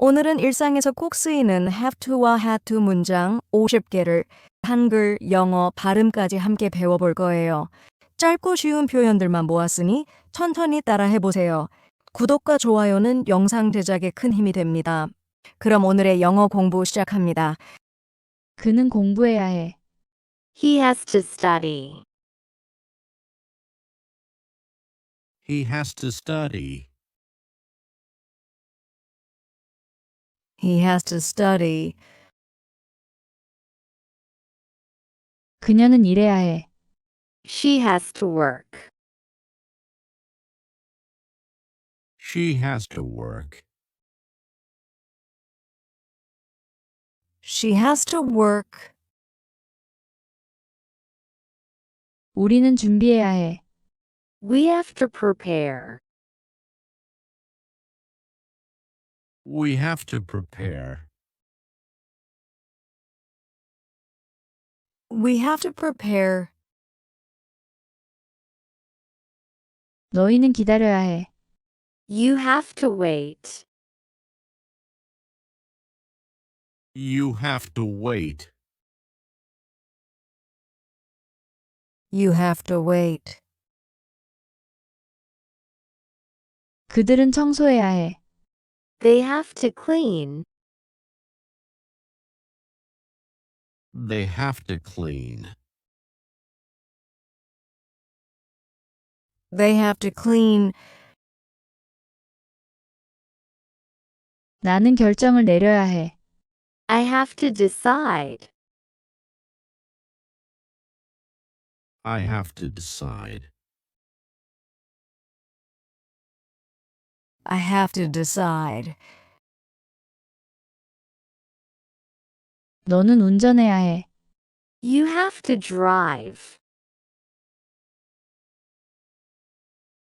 오늘은 일상에서 꼭 쓰이는 have to와 had to 문장 50개를 한글, 영어, 발음까지 함께 배워볼 거예요. 짧고 쉬운 표현들만 모았으니 천천히 따라 해 보세요. 구독과 좋아요는 영상 제작에 큰 힘이 됩니다. 그럼 오늘의 영어 공부 시작합니다. 그는 공부해야 해. He has to study. He has to study. He has to study. 그녀는 일해야 해. She has to work. She has to work. She has to work. 우리는 준비해야 해. We have to prepare. We have to prepare. We have to prepare. 너희는 기다려야 해. You have to wait. You have to wait. You have to wait. 그들은 청소해야 해. They have to clean. They have to clean. They have to clean. 나는 결정을 내려야 해. I have to decide. I have to decide. I have to decide. 너는 운전해야 해. You have to drive.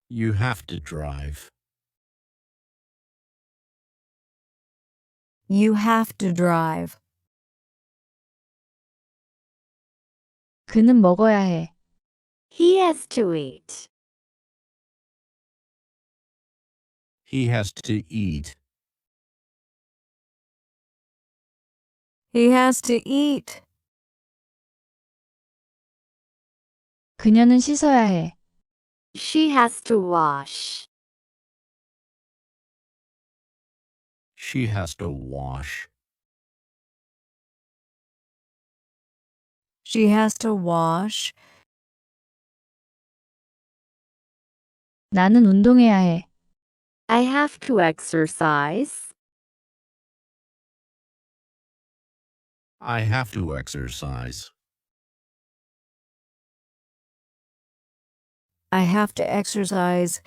You have to drive. You have to drive. 그는 먹어야 해. He has to eat. He has to eat. He has to eat. 그녀는 씻어야 해. She has to wash. She has to wash. She has to wash. 나는 운동해야 해. I have to exercise. I have to exercise. I have to exercise.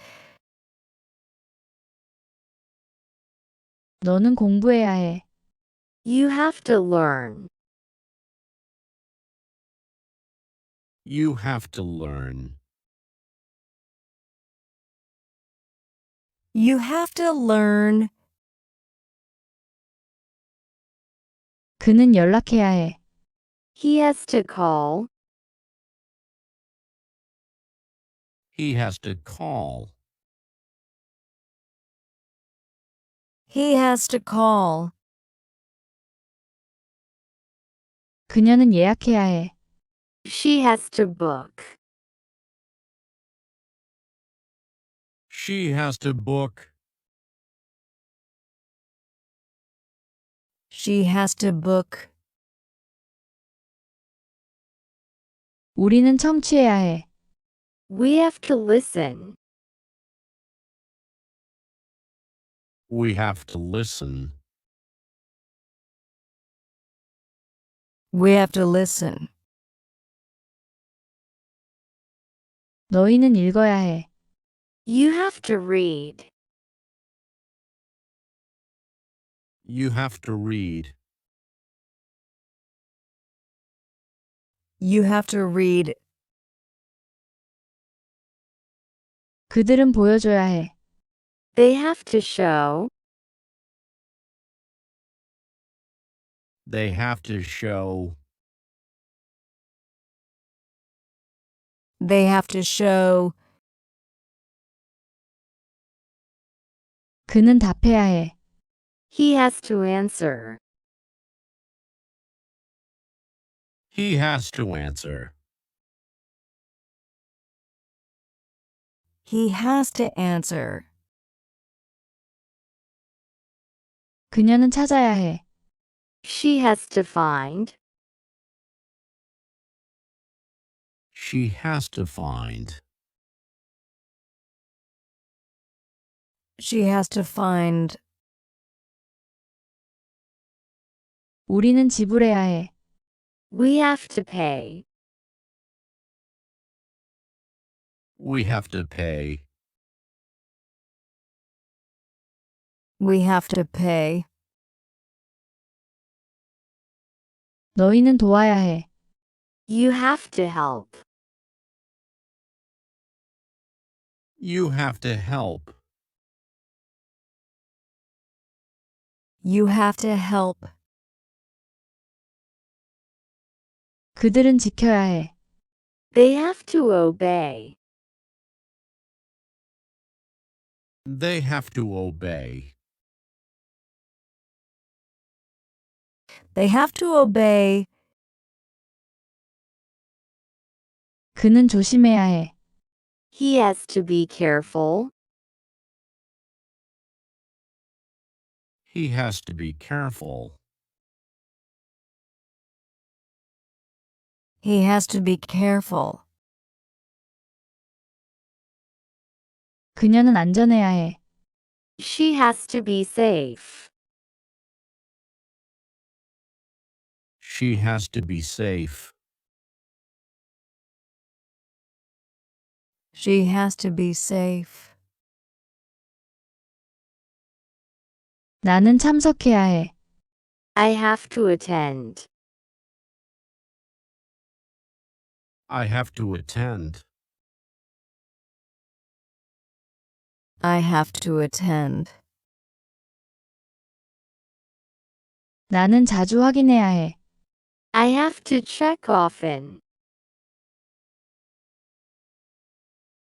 너는 공부해야 해. You have to learn. You have to learn. You have to learn. 그는 연락해야 해. He has to call. He has to call. He has to call. 그녀는 예약해야 해. She has to book. She has to book. She has to book. 우리는 청취해야 해. We have to listen. We have to listen. We have to listen. 너희는 읽어야 해. You have to read. You have to read. You have to read. 그들은 보여줘야 해. They have to show. They have to show. They have to show. 그는 답해야 해. He has to answer. He has to answer. He has to answer. 그녀는 찾아야 해. She has to find. She has to find. She has to find. 우리는 지불해야 해. We have to pay. We have to pay. We have to pay. 너희는 도와야 해. You have to help. You have to help. You have to help. 그들은 지켜야 해. They have to obey. They have to obey. They have to obey. 그는 조심해야 해. He has to be careful. He has to be careful. He has to be careful. 그녀는 안전해야 해. She has to be safe. She has to be safe. She has to be safe. 나는 참석해야 해. I have to attend. I have to attend. I have to attend. 나는 자주 확인해야 해. I have to check often.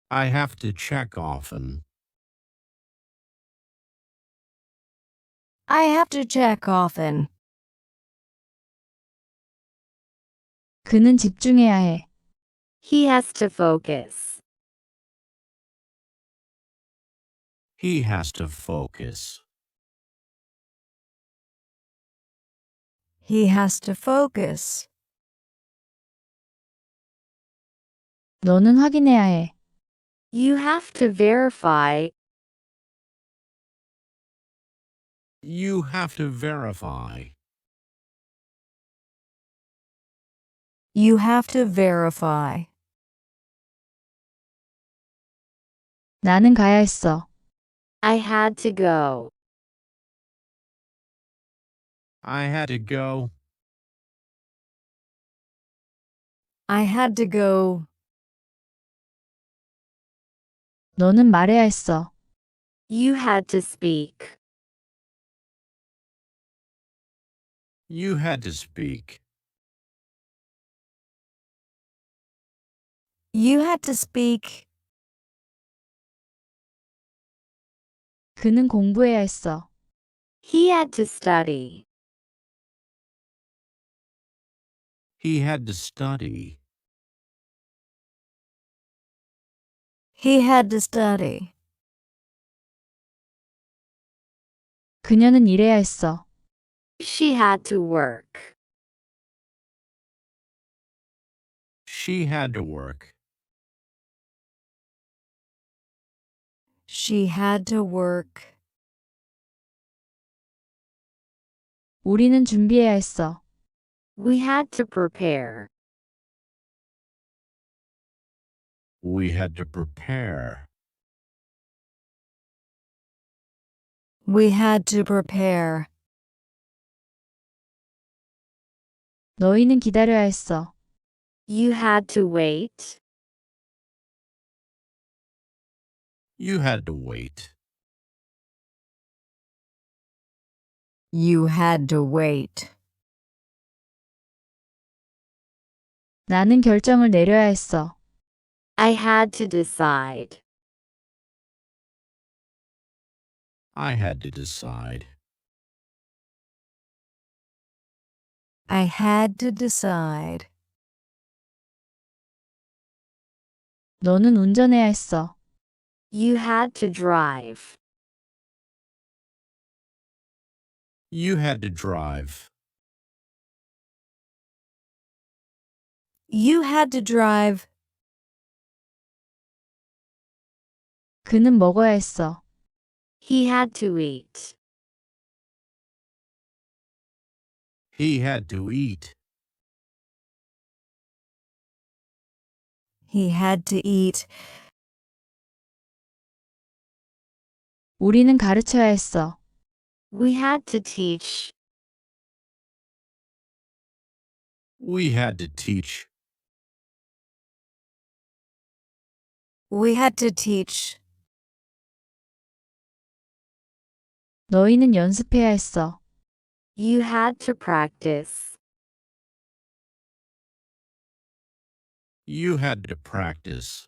I have to check often. I have to check often. 그는 집중해야 해. He has to focus. He has to focus. He has to focus. 너는 확인해야 해. You have to verify. You have to verify. You have to verify. 나는 가야 했어. I had to go. I had to go. I had to go. 너는 말해야 했어. You had to speak. You had to speak. You had to speak. 그는 공부해야 했어. He had to study. He had to study. He had to study. 그녀는 일해야 했어. She had to work. She had to work. She had to work. 우리는 준비해야 했어. We had to prepare. We had to prepare. We had to prepare. 너희는 기다려야 했어. You had to wait. You had to wait. You had to wait. 나는 결정을 내려야 했어. I had to decide. I had to decide. I had to decide. 너는 운전해야 했어. You had to drive. You had to drive. You had to drive. 그는 먹어야 했어. He had to eat. He had to eat. He had to eat. 우리는 가르쳐야 했어. We had to teach. We had to teach. We had to teach. 너희는 연습해야 했어. You had to practice. You had to practice.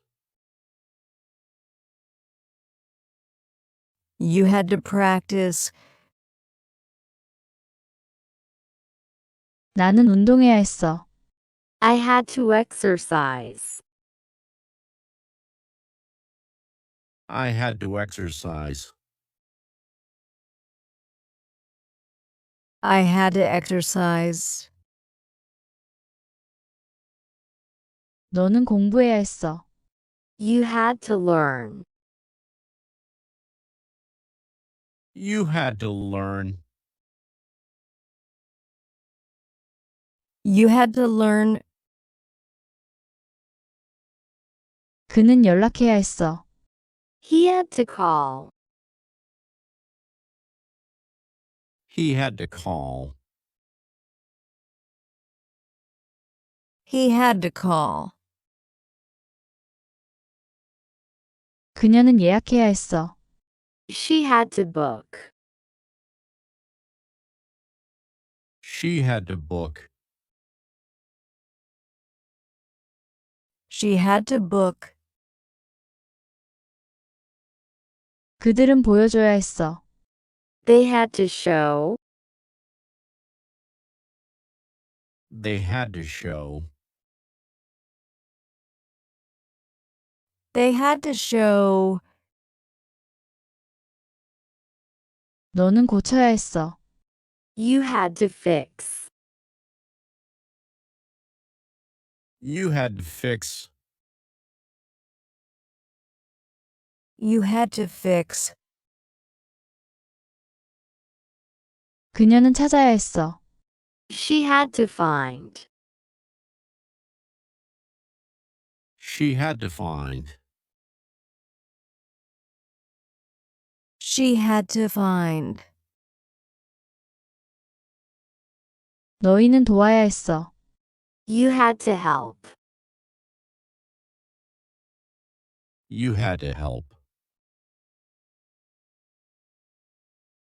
You had to practice. 나는 운동해야 했어. I had to exercise. I had to exercise. I had to exercise. 너는 공부해야 했어. You had to learn. You had to learn. You had to learn. 그는 연락해야 했어. He had to call. He had to call. He had to call. 그녀는 예약해야 했어. She had to book. She had to book. She had to book. 그들은 보여줘야 했어. They had to show. They had to show. They had to show. 너는 고쳐야 했어. You had to fix. You had to fix. You had to fix. 그녀는 찾아야 했어. She had to find. She had to find. She had to find. 너희는 도와야 했어. You had to help. You had to help.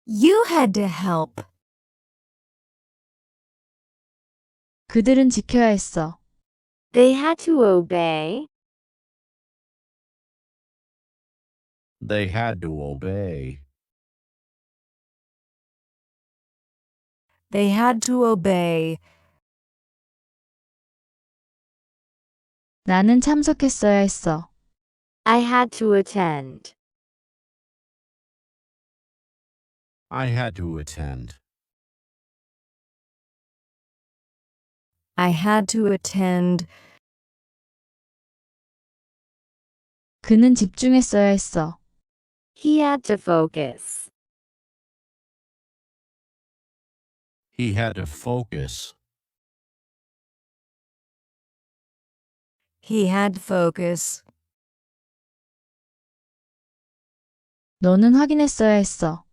You had to help. 그들은 지켜야 했어. They had to obey. They had to obey. They had to obey. 나는 참석했어야 했어. I had to attend. I had to attend. I had to attend. 그는 집중했어야 했어. He had to focus. He had to focus. He had to focus. 너는 확인했어야 했어.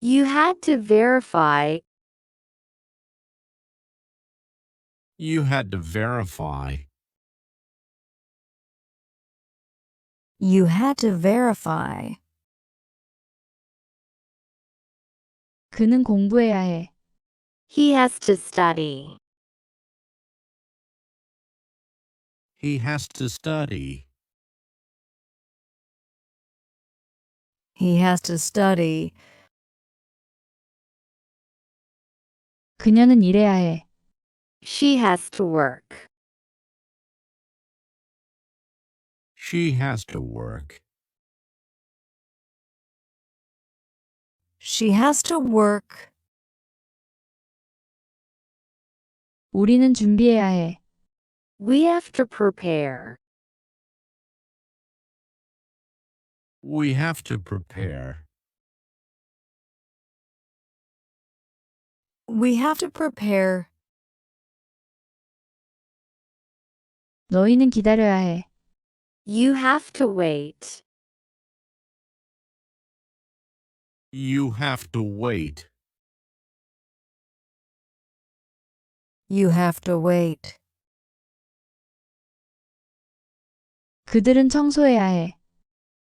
You had to verify. You had to verify. You had to verify. 그는 공부해야 해. He has to study. He has to study. He has to study. 그녀는 일해야 해. She has to work. She has to work. She has to work. 우리는 준비해야 해. We have to prepare. We have to prepare. We have to prepare. 너희는 기다려야 해. You have to wait. You have to wait. You have to wait. 그들은 청소해야 해.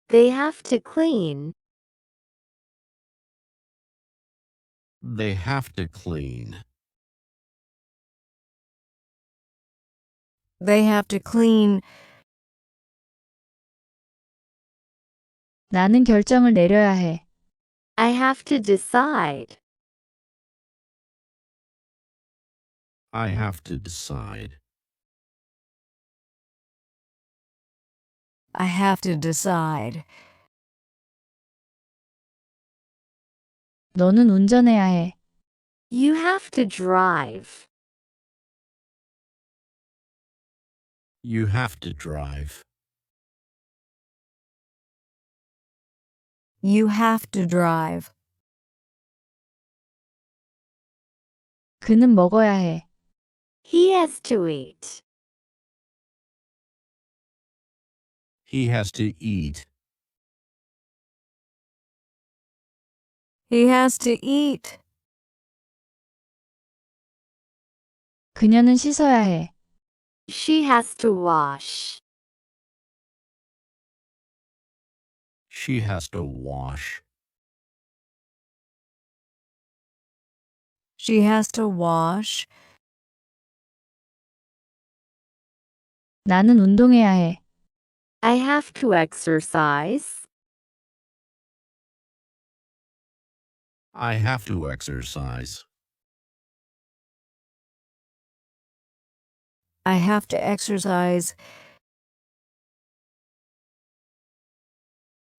They have to clean. They have to clean. They have to clean. 나는 결정을 내려야 해. I have to decide. I have to decide. I have to decide. 너는 운전해야 해. You have to drive. You have to drive. You have to drive. 그는 먹어야 해. He has to eat. He has to eat. He has to eat. 그녀는 씻어야 해. She has to wash. She has to wash. She has to wash. 나는 운동해야 해. I have to exercise. I have to exercise. I have to exercise.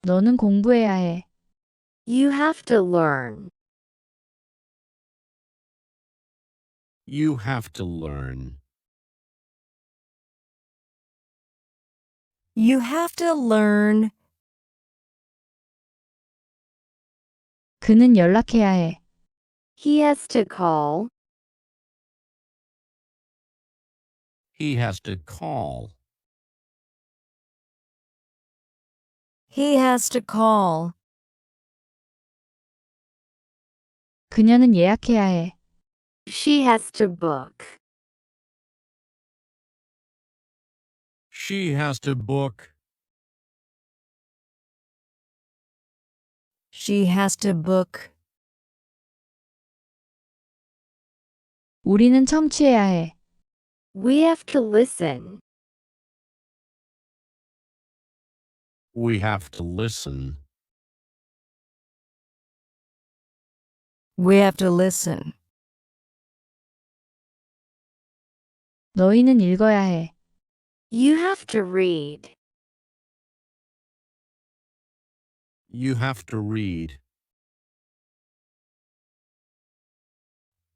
너는 공부해야 해. You have to learn. You have to learn. You have to learn. 그는 연락해야 해. He has to call. He has to call. He has to call. 그녀는 예약해야 해. She has to book. She has to book. She has to book. 우리는 청취해야 해. We have to listen. We have to listen. We have to listen. 너희는 읽어야 해. You have to read. You have to read.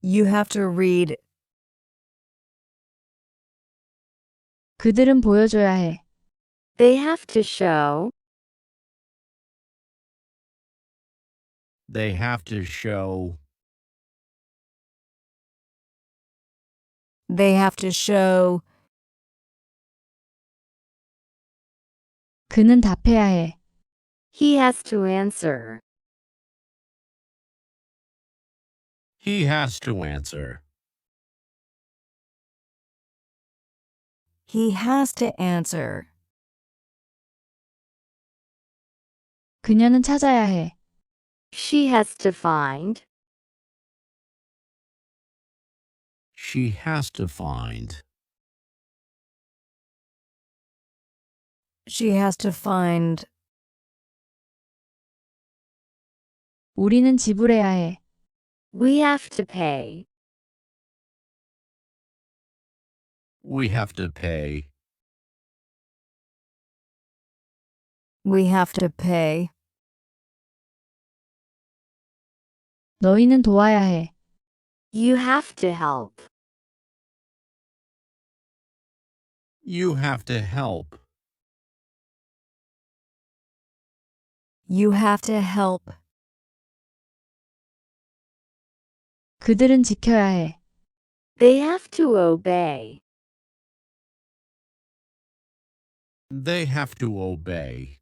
You have to read. 그들은 보여줘야 해. They have to show. They have to show. They have to show. 그는 답해야 해. He has to answer. He has to answer. He has to answer. 그녀는 찾아야 해. She has to find. She has to find. She has to find. 우리는 지불해야 해. We have to pay. We have to pay. We have to pay. 너희는 도와야 해. You have to help. You have to help. You have to help. 그들은 지켜야 해. They have to obey. They have to obey.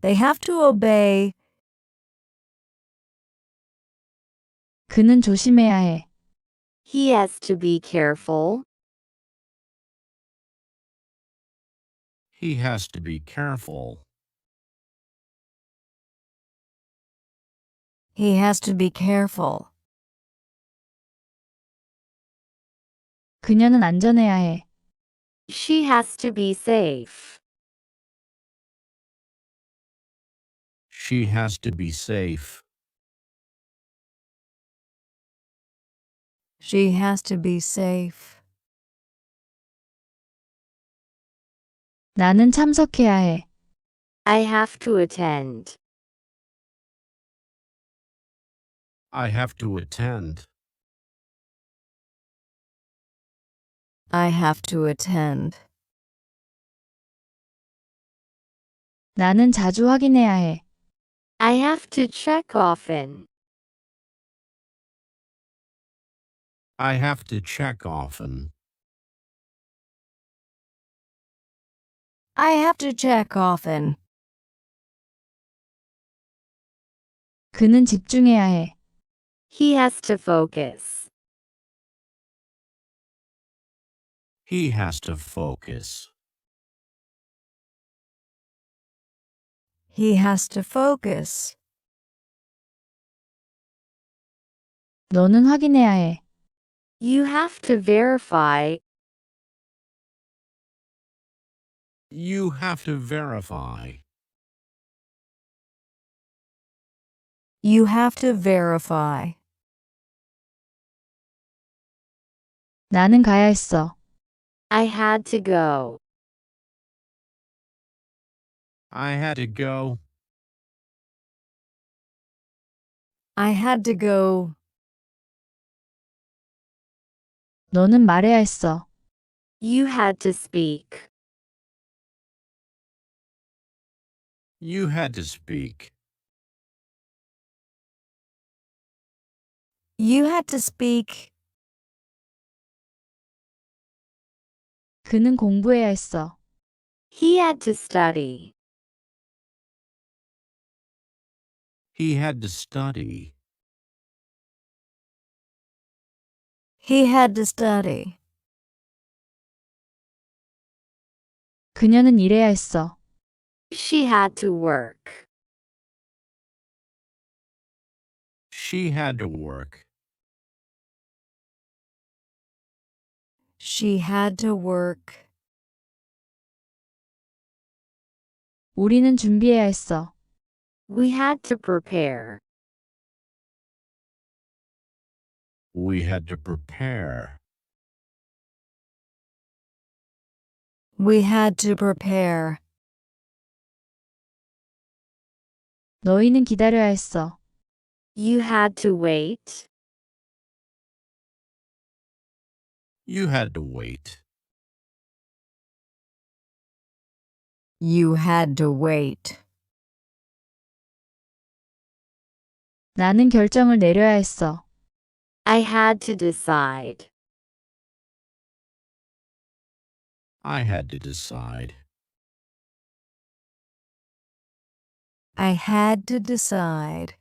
They have to obey. 그는 조심해야 해. He has to be careful. He has to be careful. He has to be careful. 그녀는 안전해야 해. She has to be safe. She has to be safe. She has to be safe. 나는 참석해야 해. I have to attend. I have to attend. I have to attend. 나는 자주 확인해야 해. I have to check often. I have to check often. I have to check often. 그는 집중해야 해. He has to focus. He has to focus. He has to focus. 너는 확인해야 해. You have to verify. You have to verify. You have to verify. 나는 가야 했어. I had to go. I had to go. I had to go. 너는 말해야 했어. You had to speak. You had to speak. You had to speak. 그는 공부해야 했어. He had to study. He had to study. He had to study. 그녀는 일해야 했어. She had to work. She had to work. She had to work. 우리는 준비해야 했어. We had to prepare. We had to prepare. We had to prepare. 너희는 기다려야 했어. You had to wait. You had to wait. You had to wait. 나는 결정을 내려야 했어. I had to decide. I had to decide. I had to decide.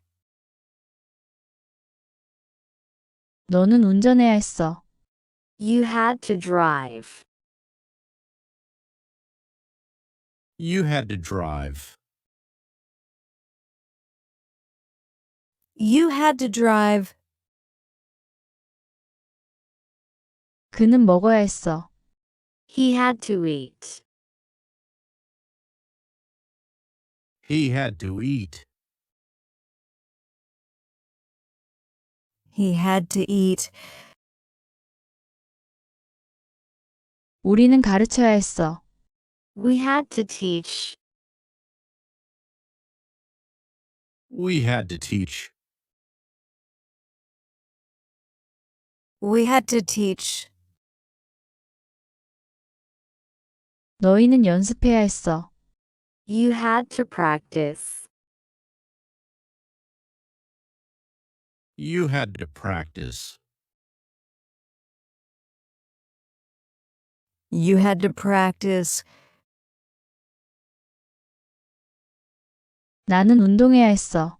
너는 운전해야 했어. You had to drive. You had to drive. You had to drive. 그는 먹어야 했어. He had to eat. He had to eat. He had to eat. 우리는 가르쳐야 했어. We had to teach. We had to teach. We had to teach. 너희는 연습해야 했어. You had to practice. You had to practice. You had to practice. 나는 운동해야 했어.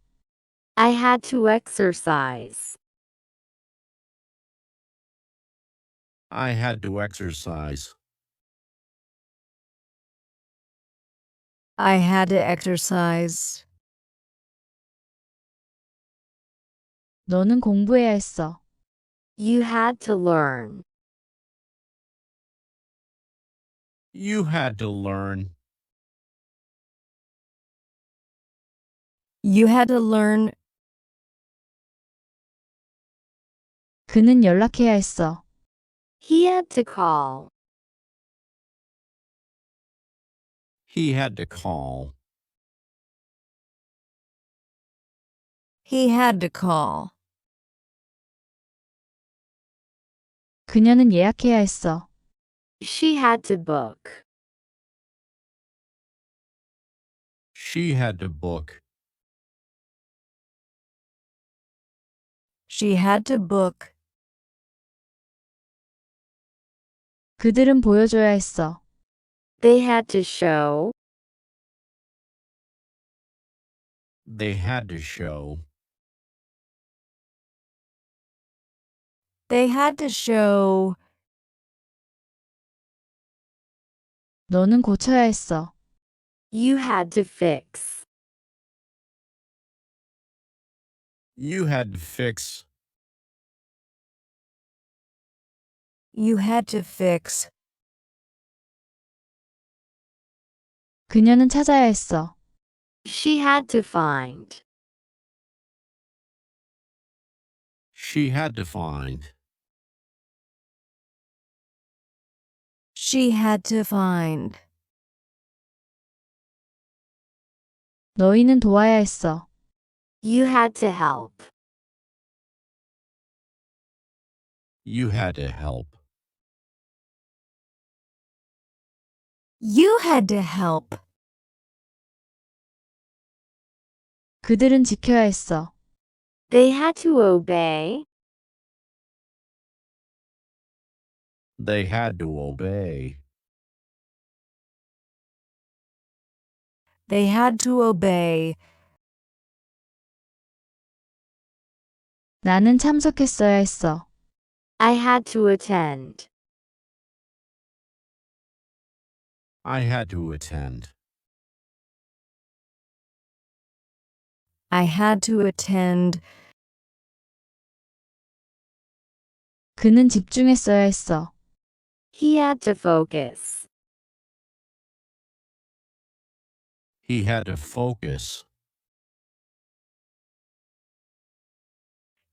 I had to exercise. I had to exercise. I had to exercise. 너는 공부해야 했어. You had to learn. You had to learn. You had to learn. 그는 연락해야 했어. He had to call. He had to call. He had to call. 그녀는 예약해야 했어. She had to book. She had to book. She had to book. 그들은 보여줘야 했어. They had to show. They had to show. They had to show. 너는 고쳐야 했어. You had to fix. You had to fix. You had to fix. 그녀는 찾아야 했어. She had to find. She had to find. She had to find. 너희는 도와야 했어. You had to help. You had to help. You had to help. 그들은 지켜야 했어. They had to obey. They had to obey. They had to obey. 나는 참석했어야 했어. I had to attend. I had to attend. I had to attend. 그는 집중했어야 했어. He had to focus. He had to focus.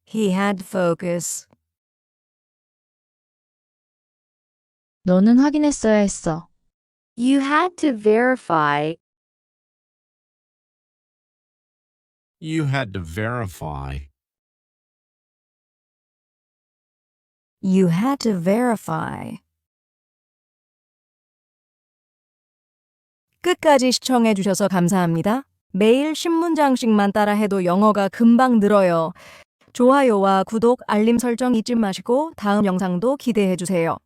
He had to focus. 너는 확인했어야 했어. You had to verify. You had to verify. You had to verify. 끝까지 시청해주셔서 감사합니다. 매일 신문장식만 따라해도 영어가 금방 늘어요. 좋아요와 구독, 알림 설정 잊지 마시고 다음 영상도 기대해주세요.